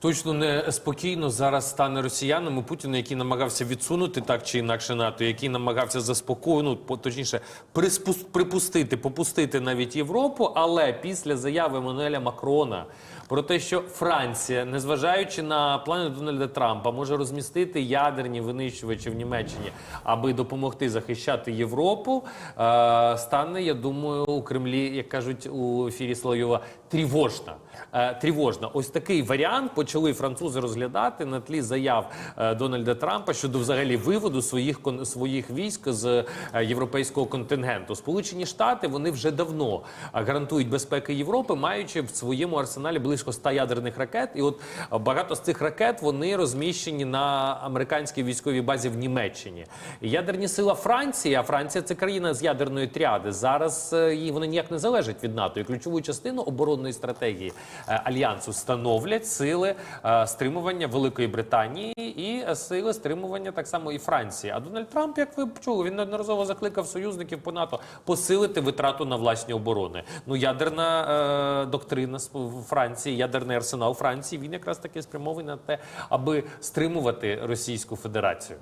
Точно не спокійно зараз стане росіянам і Путіну, який намагався відсунути так чи інакше НАТО, який намагався заспокоїти, ну, точніше, припустити, попустити навіть Європу. Але після заяви Еммануеля Макрона про те, що Франція, незважаючи на плани Дональда Трампа, може розмістити ядерні винищувачі в Німеччині, аби допомогти захищати Європу, е, стане, я думаю, у Кремлі, як кажуть у ефірі Соловйова, тривожна. Е, тривожна. Ось такий варіант почали французи розглядати на тлі заяв е, Дональда Трампа щодо взагалі виводу своїх своїх військ з е, європейського контингенту. Сполучені Штати вони вже давно е, гарантують безпеки Європи, маючи в своєму арсеналі близько 100 ядерних ракет. І от багато з цих ракет вони розміщені на американській військовій базі в Німеччині. Ядерні сила Франції, а Франція це країна з ядерної тріади. Зараз їй вони ніяк не залежать від НАТО. І ключову частину оборонної стратегії альянсу становлять сили стримування Великої Британії і е, сили стримування так само і Франції. А Дональд Трамп, як ви чули, він неодноразово закликав союзників по НАТО посилити витрату на власні оборони. Ну ядерна е, доктрина Франції, ядерний арсенал Франції. Він якраз таки спрямований на те, аби стримувати Російську Федерацію.